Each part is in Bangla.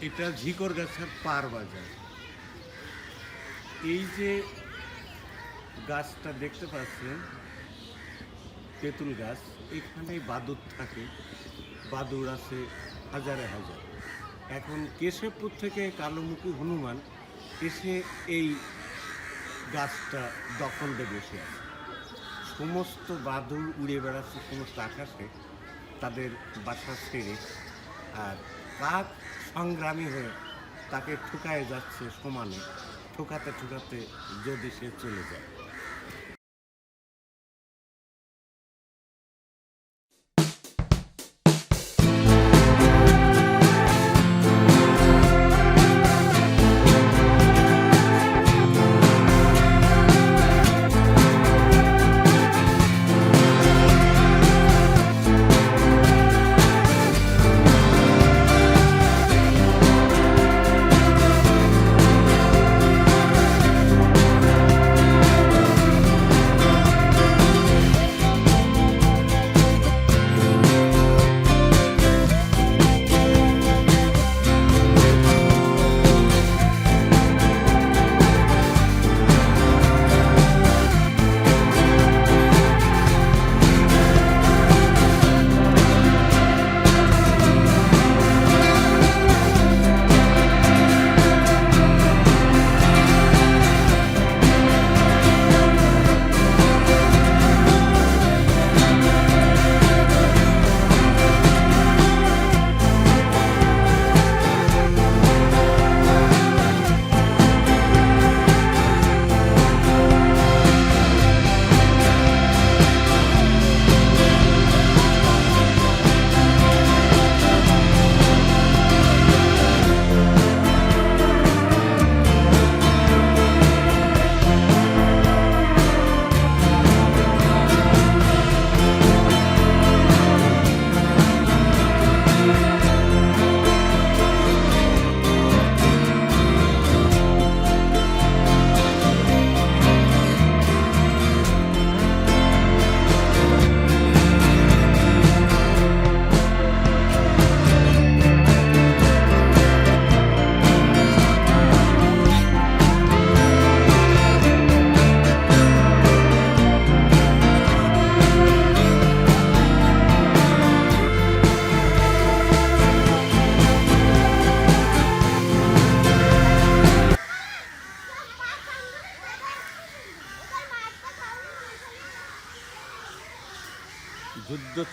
এটা ঝিকর গাছের পার বাজার। এই যে গাছটা দেখতে পাচ্ছেন, তেঁতুল গাছ এখানে বাদুর থাকে। বাদুর আছে হাজারে হাজার। এখন কেশবপুর থেকে কালোমুখী হনুমান এসে এই গাছটা দখলতে বসে আছে সমস্ত বাদুর উড়ে বেড়াচ্ছে সমস্ত আকাশে তাদের বাসা ছেড়ে। আর কাক সংগ্রামী হয়ে তাকে ঠুকায় যাচ্ছে সমানে। ঠুকাতে ঠুকাতে যদি সে চলে যায়।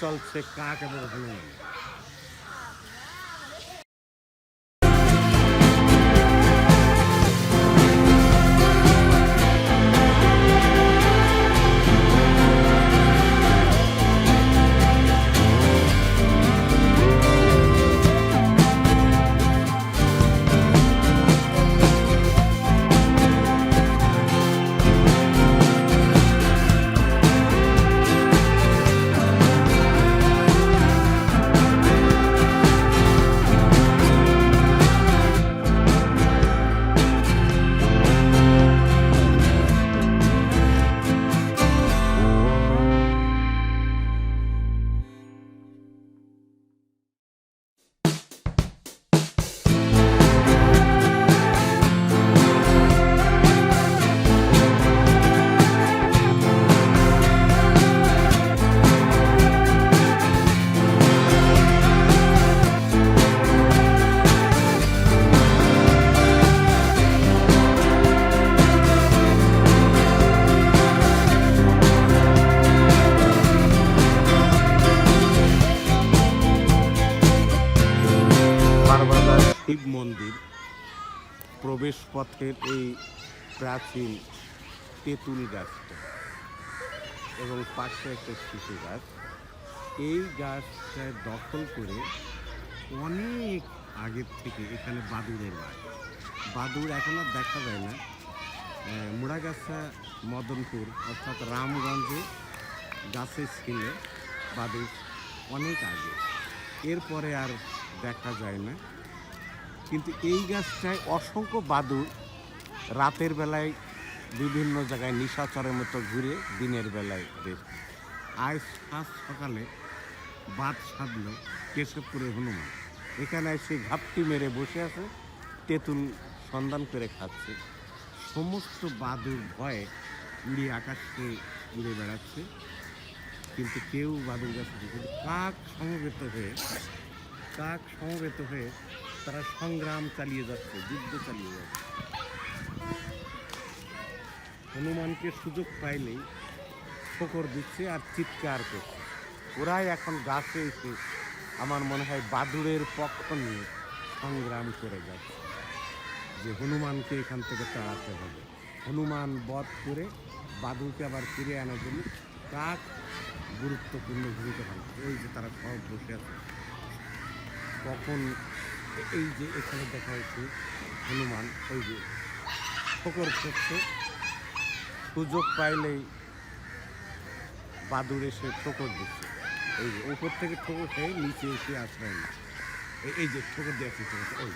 চলছে কাক এবং শিব মন্দির প্রবেশ পথের এই প্রাচীন তেঁতুল গাছটা এবং পাশে একটা শিশু গাছ, এই গাছটা দখল করে অনেক আগের থেকে এখানে বাদুড়ের বাস বাদুড় এখন আর দেখা যায় না। মুড়াগাছা, মদনপুর অর্থাৎ রামগঞ্জে গাছে ছিল বাদুড় অনেক আগে। এরপরে আর দেখা যায় না। কিন্তু এই গাছটায় অসংখ্য বাদুর রাতের বেলায় বিভিন্ন জায়গায় নিশাচরের মতো ঘুরে দিনের বেলায় আজ আজ সকালে বাদ সাধল কেশবপুরে হনুমান। এখানে এসে ঘাপটি মেরে বসে আছে, তেঁতুল সন্ধান করে খাচ্ছে। সমস্ত বাদুর ভয়ে উড়ে আকাশে উড়ে বেড়াচ্ছে। কিন্তু কেউ বাদুর গাছে কাক সমবেত হয়ে, কাক সমবেত হয়ে তারা সংগ্রাম চালিয়ে যাচ্ছে, যুদ্ধ চালিয়ে যাচ্ছে। হনুমানকে সুযোগ পাইলেই শকর দিচ্ছে আর চিৎকার করছে। ওরাই এখন গাছে এসে আমার মনে হয় বাদুড়ের পক্ষ নিয়ে সংগ্রাম করে যাচ্ছে। যে হনুমানকে এখান থেকে তাড়াতে হবে। হনুমান বধ করে বাদুড়কে আবার ফিরে আনার জন্য কাক গুরুত্বপূর্ণ ভূমিকা পালন। ওই যে তারা সব বসে আছে। কখন এই যে এখানে দেখা হয়েছে হনুমান, ওই যে শকর করছে সুযোগ পাইলেই বাদুড় এসে ঠোকর দিচ্ছে। এই যে উপর থেকে ঠোকর খেয়ে নিচে এসে আশ্রয় নিচ্ছে। এই- যে ঠোকর দিয়ে আছে ওই।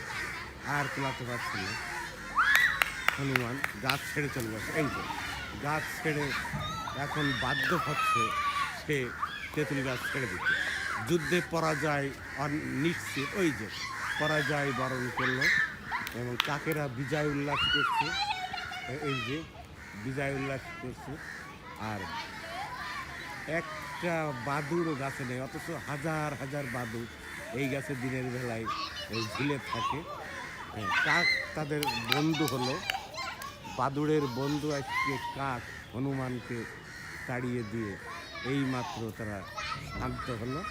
আর তোলাতে পারছে না। হনুমান, গাছ ছেড়ে চলে যাচ্ছে। এই যে গাছ ছেড়ে এখন বাধ্য হচ্ছে সে তেঁতুল গাছ ছেড়ে দিতে। যুদ্ধে পরাজয় নিশ্চিত। ওই যে পরাজয় বরণ করল এবং কাকেরা বিজয় উল্লাস করছে। এই যে, বিজয় উল্লাস করছে। আর একটা বাদুড়ও গাছে নেই, অথচ হাজার হাজার বাদুড় এই গাছে দিনের বেলায় এই ঝুলে থাকে। কাক তাদের বন্ধু হলো। বাদুড়ের বন্ধু আজকে কাক হনুমানকে তাড়িয়ে দিয়ে এই মাত্র তারা শান্ত হলো।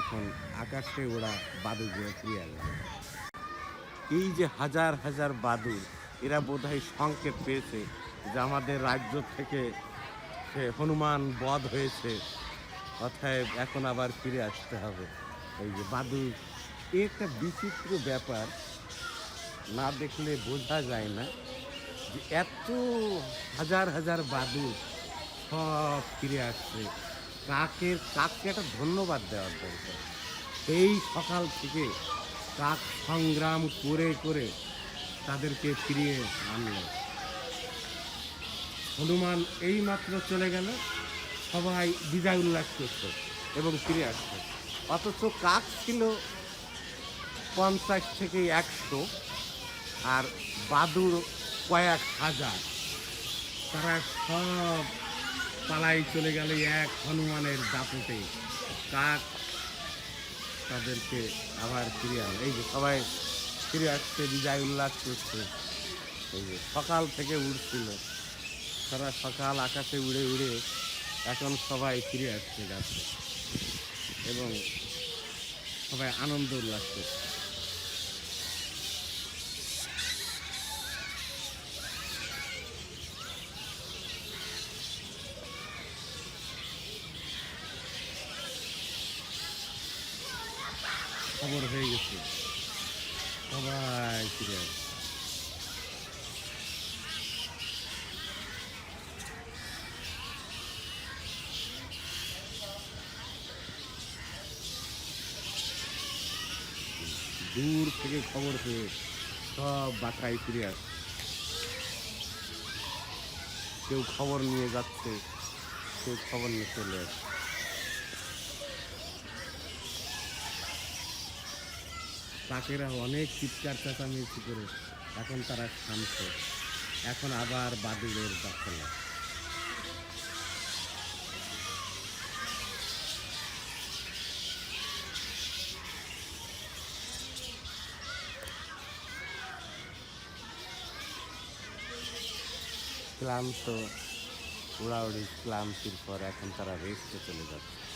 এখন আকাশে ওরা বাদুড়গুলো ফিরে এলো। এই যে হাজার হাজার বাদুড়, এরা বোধহয় সংকেত পেয়েছে যে আমাদের রাজ্য থেকে সে হনুমান বধ হয়েছে, অতএব এখন আবার ফিরে আসতে হবে। এই যে বাদুড় এ একটা বিচিত্র ব্যাপার, না দেখলে বোঝা যায় না যে এত হাজার হাজার বাদুড় সব ফিরে আসছে। কাকের কাককে একটা ধন্যবাদ দেওয়ার দরকার। এই সকাল থেকে কাক সংগ্রাম করে করে তাদেরকে ফিরিয়ে আনলো। হনুমান এই মাত্র চলে গেল, সবাই বিজয় উল্লাস করত এবং ফিরে আসতো অথচ কাক ছিল পঞ্চাশ থেকে একশো, আর বাদুর কয়েক হাজার। তারা সব পালাই চলে গেল এক হনুমানের দাপটে। কাক তাদেরকে আবার ফিরে আনলো। এই যে সবাই ফিরে আসছে, বিজয় উল্লাস করছে। এই যে সকাল থেকে উঠছিল। সারা সকাল আকাশে উড়ে উড়ে এখন সবাই ফিরে আসছে গাছে এবং সবাই আনন্দ উল্লাস করছে। খবর হয়ে গেছে। সবাই ফিরে দূর থেকে খবর পেয়ে সব বাসায় ফিরে আসছে কেউ খবর নিয়ে যাচ্ছে, কেউ খবর নিয়ে চলে আসছে কাকেরা অনেক চিৎকার চেঁচামেচি করে এখন তারা শান্ত। এখন আবার বাদুড়ের দখলে। ক্লান্ত, উড়াউড়ি ক্লান্তির পর এখন তারা রেস্টে চলে যাচ্ছে।